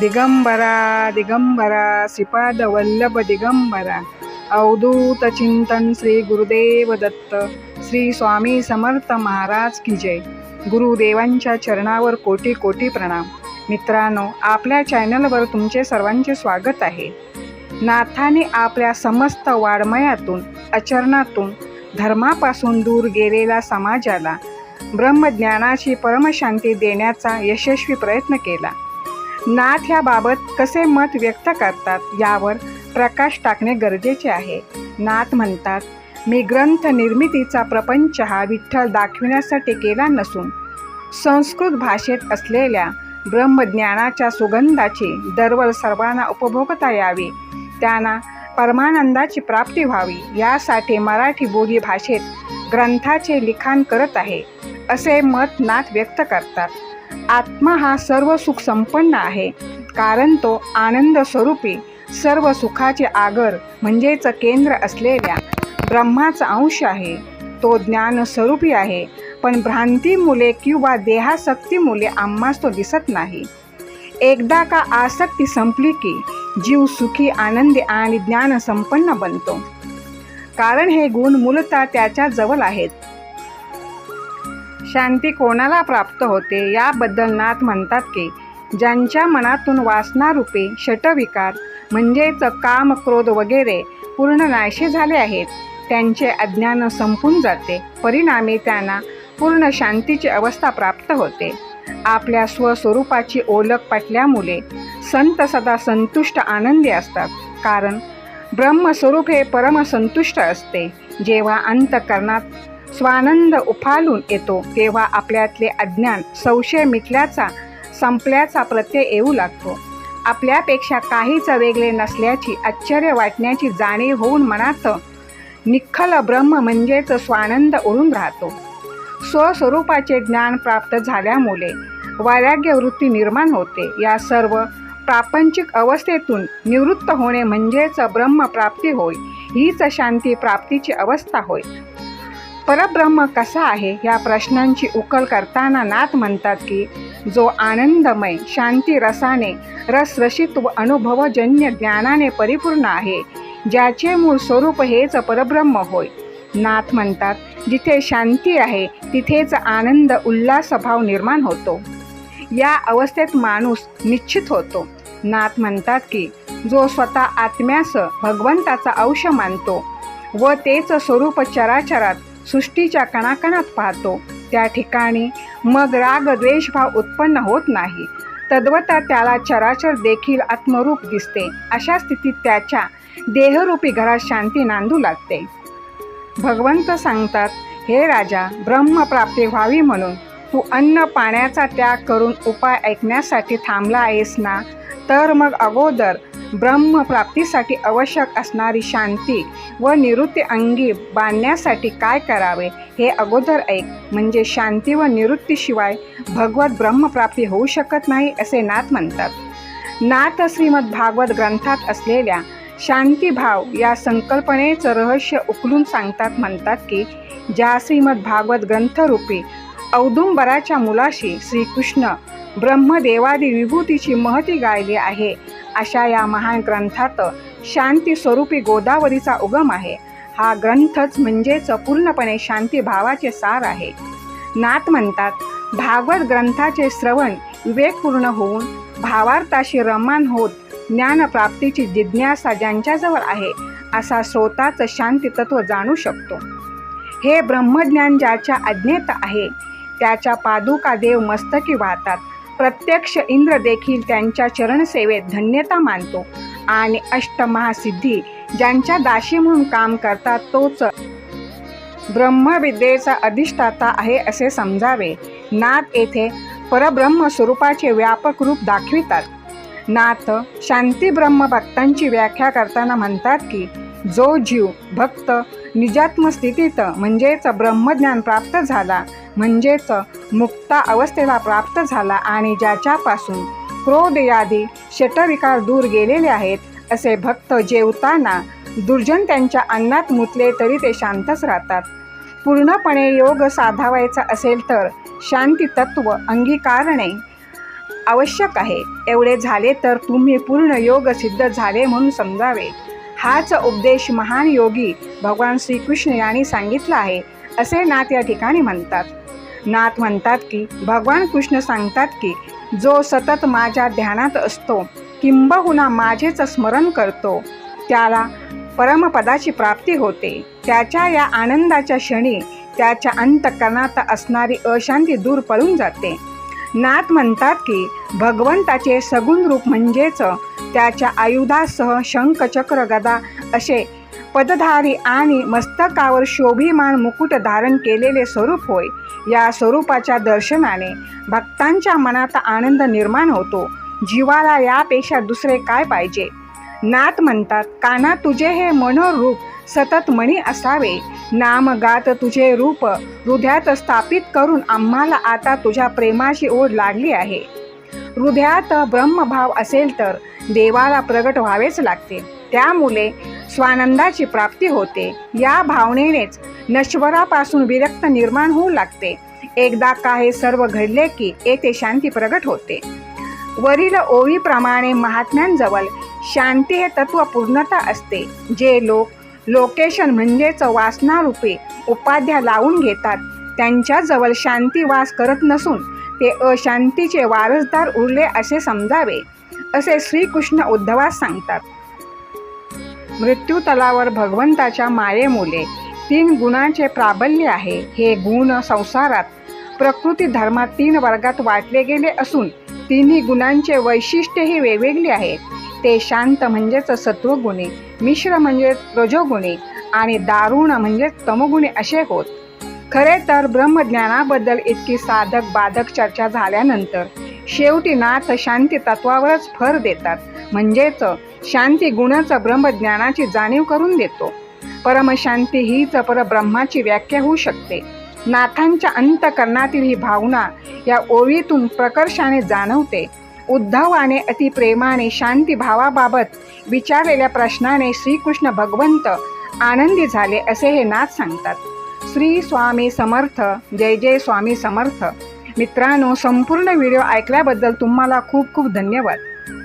दिगंबरा दिगंबरा श्रीपाद वल्लभ दिगंबरा अवधूत चिंतन श्री गुरुदेव दत्त श्री स्वामी समर्थ महाराज की जय. गुरुदेवांच्या चरणावर कोटी कोटी प्रणाम. मित्रांनो आपल्या चॅनलवर तुमचे सर्वांचे स्वागत आहे. नाथाने आपल्या समस्त वाड्मयातून आचरणातून धर्मापासून दूर गेलेला समाजाला ब्रह्मज्ञानाची परमशांती देण्याचा यशस्वी प्रयत्न केला. नाथ ह्याबाबत कसे मत व्यक्त करतात यावर प्रकाश टाकणे गरजेचे आहे. नाथ म्हणतात मी ग्रंथ निर्मितीचा प्रपंच हा विठ्ठल दाखविण्यासाठी केला नसून संस्कृत भाषेत असलेल्या ब्रह्मज्ञानाच्या सुगंधाची दरवर सर्वांना उपभोगता यावी त्यांना परमानंदाची प्राप्ती व्हावी यासाठी मराठी बोली भाषेत ग्रंथाचे लिखाण करत आहे असे मत नाथ व्यक्त करतात. आत्मा हा सर्व सुख संपन्न आहे. कारण तो आनंद स्वरूपी सर्व सुखाचे आगर म्हणजेच केंद्र असलेल्या ब्रह्माचा अंश आहे. तो ज्ञान स्वरूपी आहे पण भ्रांती मुले किंवा देहासक्ती मुले आम्हास तो दिसत नाही. एकदा का आसक्ती संपली की जीव सुखी आनंदी आणि ज्ञान संपन्न बनतो. कारण हे गुण मूलतः त्याच्याजवळ आहेत. शांती कोणाला प्राप्त होते याबद्दल नाथ म्हणतात की ज्यांच्या मनातून वासनारूपी षटविकार म्हणजेच काम क्रोध वगैरे पूर्ण नाहीसे झाले आहेत त्यांचे अज्ञान संपून जाते परिणामी त्यांना पूर्ण शांतीची अवस्था प्राप्त होते. आपल्या स्वस्वरूपाची ओळख पटल्यामुळे संत सदा संतुष्ट आनंदी असतात कारण ब्रह्मस्वरूप हे परमसंतुष्ट असते. जेव्हा अंतकरणात स्वानंद उफालून येतो. तेव्हा आपल्यातले अज्ञान संशय मिटल्याचा संपल्याचा प्रत्यय येऊ लागतो. आपल्यापेक्षा काहीच वेगळे नसल्याची आश्चर्य वाटण्याची जाणीव होऊन मनात निखल ब्रह्म म्हणजेच स्वानंद उडून राहतो. स्वस्वरूपाचे ज्ञान प्राप्त झाल्यामुळे वैराग्यवृत्ती निर्माण होते. या सर्व प्रापंचिक अवस्थेतून निवृत्त होणे म्हणजेच ब्रह्मप्राप्ती होय. हीच शांती प्राप्तीची अवस्था होय. परब्रह्म कसा आहे या प्रश्नांची उकल करताना नाथ म्हणतात की जो आनंदमय शांती रसाने रसरसित व अनुभवजन्य ज्ञानाने परिपूर्ण आहे ज्याचे मूळ स्वरूप हेच परब्रह्म होय. नाथ म्हणतात जिथे शांती आहे तिथेच आनंद उल्हास भाव निर्माण होतो. या अवस्थेत माणूस निश्चित होतो. नाथ म्हणतात की जो स्वतः आत्म्यास भगवंताचा अंश मानतो व तेच स्वरूप चराचरात सृष्टीच्या कणाकणात पाहतो. त्या ठिकाणी मग राग द्वेषभाव उत्पन्न होत नाही. तद्वता त्याला चराचर देखील आत्मरूप दिसते. अशा स्थितीत त्याच्या देहरूपी घरात शांती नांदू लागते. भगवंत सांगतात हे राजा ब्रह्मप्राप्ती व्हावी म्हणून. तू अन्न पाण्याचा त्याग करून उपाय ऐकण्यासाठी थांबला आहेस ना? तर मग अगोदर ब्रह्मप्राप्तीसाठी आवश्यक असणारी शांती व निवृत्ती अंगी बांधण्यासाठी काय करावे हे अगोदर ऐक. म्हणजे शांती व निवृत्तीशिवाय भगवत ब्रह्मप्राप्ती होऊ शकत नाही असे नाथ म्हणतात. नाथ श्रीमद भागवत ग्रंथात असलेल्या शांतीभाव या संकल्पनेचं रहस्य उकलून सांगतात म्हणतात की ज्या श्रीमद भागवत ग्रंथरूपी औदुंबराच्या मुलाशी श्रीकृष्ण ब्रह्मदेवादी विभूतीची महती गायली आहे अशा या महान ग्रंथात शांती स्वरूपी गोदावरीचा उगम आहे. हा ग्रंथच म्हणजेच पूर्णपणे शांती भावाचे सार आहे. नाथ म्हणतात भागवत ग्रंथाचे श्रवण विवेकपूर्ण होऊन भावार्थाशी रमान होत ज्ञानप्राप्तीची जिज्ञासा ज्यांच्याजवळ आहे असा स्वतःच शांती तत्व जाणू शकतो. हे ब्रह्मज्ञान ज्याच्या अज्ञेत आहे त्याच्या पादुका देव मस्तकी वाहतात. प्रत्यक्ष इंद्र देखील त्यांच्या चरणसेवेत धन्यता मानतो. आणि अष्टमहासिद्धी ज्यांच्या दाशी म्हणून काम करतात तोच ब्रह्मविद्येचा अधिष्ठाता आहे असे समजावे. नाथ येथे परब्रह्म स्वरूपाचे व्यापक रूप दाखवितात. नाथ शांती ब्रह्म भक्तांची व्याख्या करताना म्हणतात की जो जीव भक्त निजात्म स्थितीत म्हणजेच ब्रह्मज्ञान प्राप्त झाला म्हणजेच मुक्ता अवस्थेला प्राप्त झाला आणि ज्याच्यापासून क्रोध यादी षटविकार दूर गेलेले आहेत असे भक्त जेवताना दुर्जन त्यांच्या अन्नात मुतले तरी ते शांतच राहतात. पूर्णपणे योग साधावायचा असेल तर शांती तत्व अंगीकारणे आवश्यक आहे. एवढे झाले तर तुम्ही पूर्ण योग सिद्ध झाले म्हणून समजावे. हाच उपदेश महान योगी भगवान श्रीकृष्ण यांनी सांगितला आहे. असे नाथ या ठिकाणी म्हणतात. नाथ म्हणतात की भगवान कृष्ण सांगतात की जो सतत माझ्या ध्यानात असतो किंबहुना माझेच स्मरण करतो त्याला परमपदाची प्राप्ती होते. त्याच्या या आनंदाच्या क्षणी त्याच्या अंतकरणात असणारी अशांती दूर पळून जाते. नाथ म्हणतात की भगवंताचे सगुण रूप म्हणजेच त्याच्या आयुधासह शंख चक्र गदा असे पदधारी आणि मस्तकावर शोभिमान मुकुट धारण केलेले स्वरूप होय. या स्वरूपाच्या दर्शनाने भक्तांच्या मनात आनंद निर्माण होतो. जीवाला यापेक्षा दुसरे काय पाहिजे? नाथ म्हणतात काना तुझे हे मनोरूप सतत मणी असावे. नाम गात तुझे रूप हृदयात स्थापित करून आम्हाला आता तुझ्या प्रेमाची ओढ लागली आहे. हृदयात ब्रह्मभाव असेल तर देवाला प्रगट व्हावेच लागते. त्यामुळे स्वानंदाची प्राप्ती होते. या भावनेनेच नश्वरापासून विरक्त निर्माण होऊ लागते. एकदा का हे सर्व घडले की येथे शांती प्रगट होते. वरील ओळीप्रमाणे महात्म्यांजवळ शांती हे तत्व पूर्णता असते जे लोक लोकेशन म्हणजेच वासनारूपे उपाध्या लावून घेतात. त्यांच्याजवळ शांती वास करत नसून ते अशांतीचे वारसदार उरले असे समजावे असे श्रीकृष्ण उद्धवास सांगतात. मृत्यूतलावर भगवंताच्या मायेमुळे तीन गुणांचे प्राबल्य आहे. हे गुण संसारात प्रकृती धर्मात तीन वर्गात वाटले गेले असून तिन्ही गुणांचे वैशिष्ट्यही वेगवेगळे आहेत ते शांत म्हणजेच सत्वगुणी मिश्र म्हणजे रजोगुणी आणि दारुण म्हणजे तमोगुणी असे होत. खरे तर ब्रह्मज्ञानाबद्दल इतकी साधक बाधक चर्चा झाल्यानंतर शेवटी नाथ शांती तत्वावरच भर देतात. म्हणजेच शांती गुणाचं ब्रह्मज्ञानाची जाणीव करून देतो. परमशांती हीच परब्रह्माची व्याख्या होऊ शकते. नाथांच्या अंतकरणातील ही भावना या ओळीतून प्रकर्षाने जाणवते. उद्धवाने अतिप्रेमाने शांती भावाबाबत विचारलेल्या प्रश्नाने श्रीकृष्ण भगवंत आनंदी झाले असे हे नाथ सांगतात. श्री स्वामी समर्थ जय जय स्वामी समर्थ. मित्रांनो संपूर्ण व्हिडिओ ऐकल्याबद्दल तुम्हाला खूप खूप धन्यवाद.